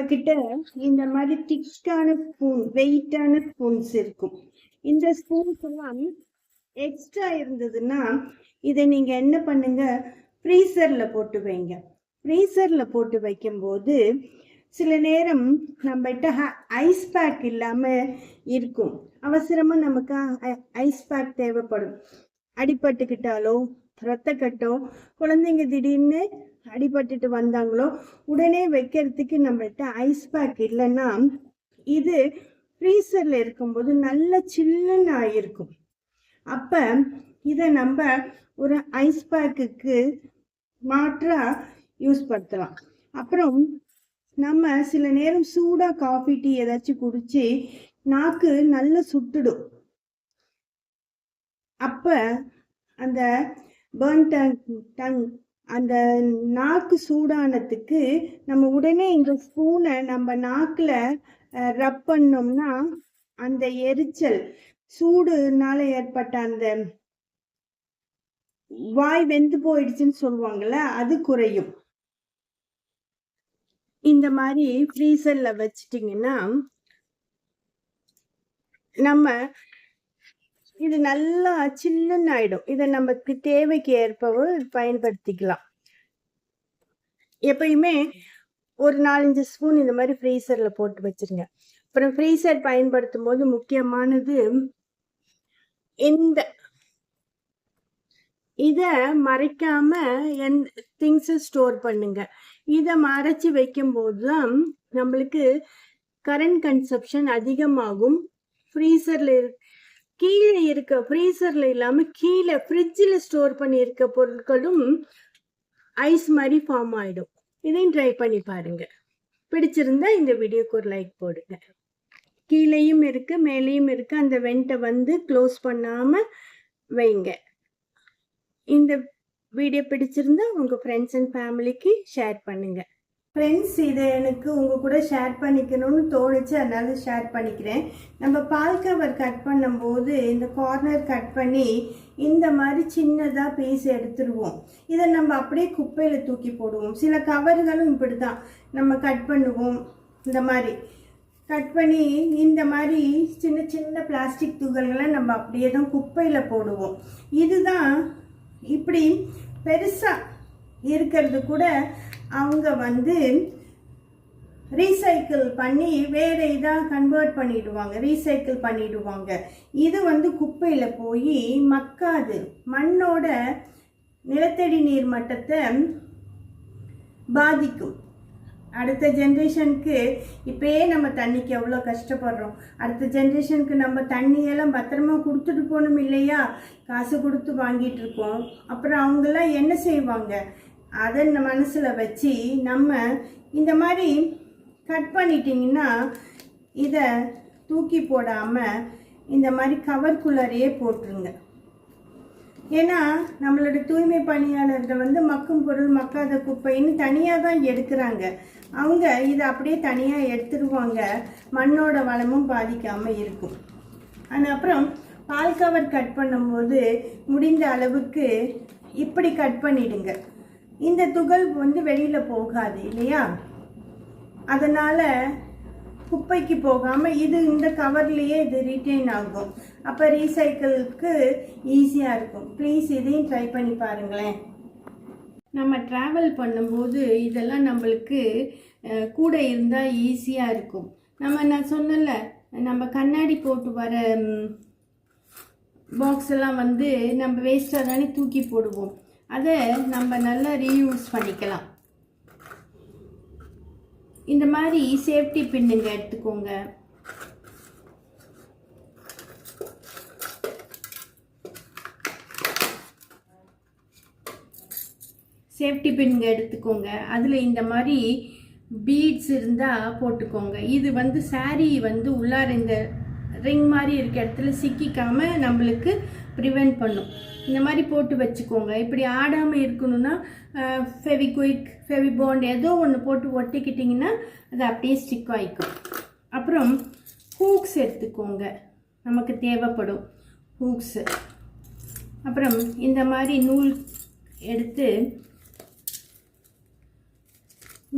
நம்ம கிட்ட இந்த மாதிரி திக்கான ஸ்பூன் வெயிட்டான ஸ்பூன்ஸ் இருக்கும். இந்த ஸ்பூன்ஸ் எல்லாம் எக்ஸ்ட்ரா இருந்ததுன்னா இதை நீங்க என்ன பண்ணுங்க? ஃப்ரீசர்ல போட்டு வைங்க. ஃப்ரீசர்ல போட்டு வைக்கும்போது சில நேரம் நம்மகிட்ட ஐஸ் பேக் இல்லாம இருக்கும். அவசரமா நமக்கு ஐஸ் பேக் தேவைப்படும். அடிபட்டுக்கிட்டாலோ ரத்தக்கட்டோ குழந்தைங்க திடீர்னு அடிபட்டுட்டு வந்தாங்களோ உடனே வைக்கிறதுக்கு நம்மள்ட்ட ஐஸ் பேக் இல்லைன்னா இது ஃப்ரீசரில் இருக்கும்போது நல்ல சில்லுன்னு ஆயிருக்கும். அப்போ இதை நம்ம ஒரு ஐஸ் பேக்குக்கு மாற்றாக யூஸ் படுத்தலாம். அப்புறம் நம்ம சில நேரம் சூடாக காஃபி டீ ஏதாச்சும் குடிச்சு நாக்கு நல்லா சுட்டுடும். அப்போ அந்த பேர்ன் டங் டங் அந்த நாக்கு சூடானதுக்கு நம்ம உடனே இந்த ஸ்பூனை நம்ம நாக்கில் ரப் பண்ணோம்னா அந்த எரிச்சல் சூடுனால ஏற்பட்ட அந்த வாய் வெந்து போயிடுச்சுன்னு சொல்லுவாங்கல்ல அது குறையும். இந்த மாதிரி ஃப்ரீசர்ல வச்சிட்டிங்கன்னா நம்ம இது நல்லா சில்லுன்னு ஆயிடும் இதை நமக்கு தேவைக்கு ஏற்பவும் பயன்படுத்திக்கலாம். எப்பயுமே ஒரு நாலஞ்சு ஸ்பூன் இந்த மாதிரி ஃப்ரீசரில் போட்டு வச்சிருங்க. அப்புறம் ஃப்ரீசர் பயன்படுத்தும் போது முக்கியமானது இந்த இதை மறைக்காம எந் திங்ஸை ஸ்டோர் பண்ணுங்க. இதை மறைச்சி வைக்கும்போது தான் நம்மளுக்கு கரண்ட் கன்சப்ஷன் அதிகமாகும். ஃப்ரீசரில் இருக்கு கீழே இருக்க ஃப்ரீசர்ல இல்லாம கீழே ஃப்ரிட்ஜில் ஸ்டோர் பண்ணி இருக்க பொருட்களும் ஐஸ் மாதிரி ஃபார்ம் ஆயிடும். இதையும் ட்ரை பண்ணி பாருங்க. பிடிச்சிருந்தா இந்த வீடியோக்கு ஒரு லைக் போடுங்க. கீழேயும் இருக்கு மேலேயும் இருக்கு. அந்த வெண்ட்டை வந்து க்ளோஸ் பண்ணாம வைங்க. இந்த வீடியோ பிடிச்சிருந்தா உங்க ஃப்ரெண்ட்ஸ் அண்ட் ஃபேமிலிக்கு ஷேர் பண்ணுங்க. ஃப்ரெண்ட்ஸ் இதை எனக்கு உங்கள் கூட ஷேர் பண்ணிக்கணும்னு தோணுச்சு. அதனால ஷேர் பண்ணிக்கிறேன். நம்ம பால் கவர் கட் பண்ணும்போது இந்த கார்னர் கட் பண்ணி இந்த மாதிரி சின்னதாக பீஸ் எடுத்துருவோம். இதை நம்ம அப்படியே குப்பையில் தூக்கி போடுவோம். சில கவர்களும் இப்படி தான் நம்ம கட் பண்ணுவோம். இந்த மாதிரி. கட் பண்ணி இந்த மாதிரி சின்ன சின்ன பிளாஸ்டிக் துகள்களை நம்ம அப்படியே தான் குப்பையில் போடுவோம். இதுதான் இப்படி பெருசாக இருக்கிறது கூட அவங்க வந்து ரீசைக்கிள் பண்ணி வேறு இதாக கன்வெர்ட் பண்ணிடுவாங்க ரீசைக்கிள் பண்ணிடுவாங்க. இது வந்து குப்பையில் போய் மக்காது. மண்ணோட நிலத்தடி நீர் மட்டத்தை பாதிக்கும். அடுத்த ஜென்ரேஷனுக்கு இப்போயே நம்ம தண்ணிக்கு எவ்வளோ கஷ்டப்படுறோம். அடுத்த ஜென்ரேஷனுக்கு நம்ம தண்ணியெல்லாம் பத்திரமா கொடுத்துட்டு போகணும் இல்லையா? காசு கொடுத்து வாங்கிட்டு இருக்கோம். அப்புறம் அவங்கெல்லாம் என்ன செய்வாங்க? அதை மனசில் வச்சு நம்ம இந்த மாதிரி கட் பண்ணிட்டிங்கன்னா இதை தூக்கி போடாமல் இந்த மாதிரி கவர்க்குள்ளரையே போட்டுருங்க. ஏன்னா நம்மளோட தூய்மை பணியாளர்கள் வந்து மக்கும் பொருள் மக்காத குப்பைன்னு தனியாக தான் எடுக்கிறாங்க. அவங்க இதை அப்படியே தனியாக எடுத்துருவாங்க. மண்ணோட வளமும் பாதிக்காமல் இருக்கும். ஆனால் அப்புறம் பால் கவர் கட் பண்ணும்போது முடிந்த அளவுக்கு இப்படி கட் பண்ணிடுங்க. இந்த துகள் வந்து வெளியில் போகாது இல்லையா? அதனால் குப்பைக்கு போகாமல் இது இந்த கவர்லேயே இது ரிட்டைன் ஆகும். அப்போ ரீசைக்கிளுக்கு ஈஸியாக இருக்கும். ப்ளீஸ் இதையும் ட்ரை பண்ணி பாருங்களேன். நம்ம ட்ராவல் பண்ணும்போது இதெல்லாம் நம்மளுக்கு கூட இருந்தால் ஈஸியாக இருக்கும். நம்ம நான் சொன்னல நம்ம கண்ணாடி போட்டு வர பாக்ஸ் எல்லாம் வந்து நம்ம வேஸ்ட்டாக தானே தூக்கி போடுவோம். அதை நம்ம நல்லா ரீயூஸ் பண்ணிக்கலாம். இந்த மாதிரி சேஃப்டி பின்னுங்க எடுத்துக்கோங்க. சேஃப்டி பின்னுங்க எடுத்துக்கோங்க. அதில் இந்த மாதிரி பீட்ஸ் இருந்தால் போட்டுக்கோங்க. இது வந்து சாரீ வந்து உள்ளார இந்த ரிங் மாதிரி இருக்க இடத்துல சிக்கிக்காமல் நம்மளுக்கு ப்ரிவென்ட் பண்ணும். இந்த மாதிரி போட்டு வச்சுக்கோங்க. இப்படி ஆடாமல் இருக்கணும்னா ஃபெவிக்விக் ஃபெவிபாண்ட் ஏதோ ஒன்று போட்டு ஒட்டிக்கிட்டிங்கன்னா அது அப்படியே ஸ்டிக் ஆகிக்கும் அப்புறம் ஹூக்ஸ் எடுத்துக்கோங்க. நமக்கு தேவைப்படும் ஹூக்ஸு அப்புறம் இந்த மாதிரி நூல் எடுத்து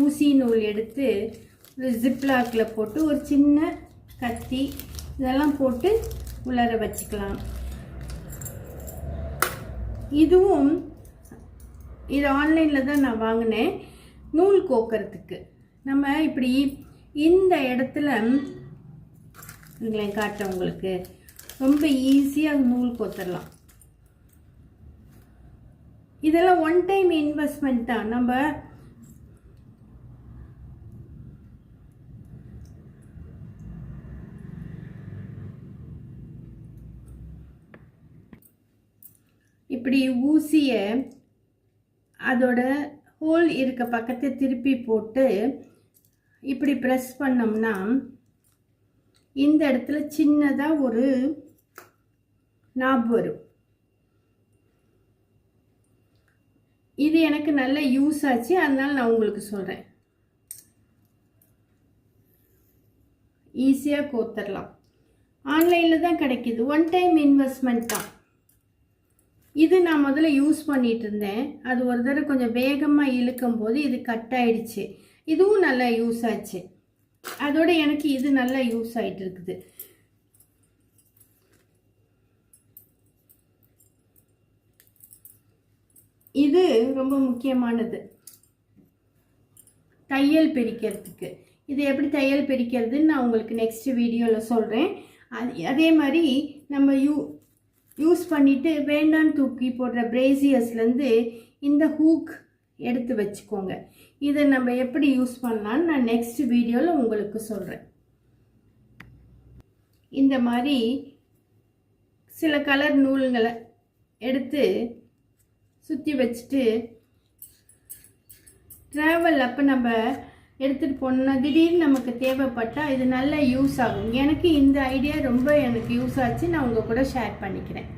ஊசி நூல் எடுத்து ஒரு ஜிப்லாக்கில் போட்டு ஒரு சின்ன கத்தி இதெல்லாம் போட்டு உள்ளார வச்சுக்கலாம். இதுவும் இது ஆன்லைனில் தான் நான் வாங்கினேன். நூல் கோக்கிறதுக்கு நம்ம இப்படி இந்த இடத்துல உங்களை காட்டுறேன் உங்களுக்கு. ரொம்ப ஈஸியாக நூல் கோத்துடலாம் இதெல்லாம் ஒன் டைம் இன்வெஸ்ட்மெண்ட் தான் நம்ம இப்படி ஊசியை அதோட ஹோல் இருக்க பக்கத்தை திருப்பி போட்டு இப்படி ப்ரெஸ் பண்ணோம்னா இந்த இடத்துல சின்னதாக ஒரு நாப் வரும். இது எனக்கு நல்ல யூஸ் ஆச்சு. அதனால நான் உங்களுக்கு சொல்கிறேன் ஈஸியாக கோத்தரலாம். ஆன்லைனில் தான் கிடைக்கிது. ஒன் டைம் இன்வெஸ்ட்மெண்ட் தான். இது நான் முதல்ல யூஸ் பண்ணிட்டு இருந்தேன் அது ஒரு தடவை கொஞ்சம் வேகமாக இழுக்கும் போது இது கட் ஆயிடுச்சு. இதுவும் நல்லா யூஸ் ஆச்சு. அதோட எனக்கு இது நல்லா யூஸ் ஆகிட்டு இருக்குது இது ரொம்ப முக்கியமானது. தையல் பிரிக்கிறதுக்கு இது எப்படி தையல் பிரிக்கிறதுன்னு நான் உங்களுக்கு நெக்ஸ்ட் வீடியோவில் சொல்கிறேன் அது அதே மாதிரி நம்ம யூ யூஸ் பண்ணிவிட்டு வேண்டான்னு தூக்கி போடுற பிரேசியர்ஸ்லேருந்து இந்த ஹூக் எடுத்து வச்சுக்கோங்க. இதை நம்ம எப்படி யூஸ் பண்ணலான்னு நான் நெக்ஸ்ட் வீடியோவில் உங்களுக்கு சொல்கிறேன் இந்த மாதிரி சில கலர் நூல்களை எடுத்து சுற்றி வச்சுட்டு ட்ராவல் அப்போ நம்ம எடுத்துகிட்டு போனோம்னா திடீர்னு நமக்கு தேவைப்பட்டால் இது நல்ல யூஸ் ஆகும். எனக்கு இந்த ஐடியா ரொம்ப எனக்கு யூஸ் ஆச்சு. நான் உங்கள் கூட ஷேர் பண்ணிக்கிறேன்.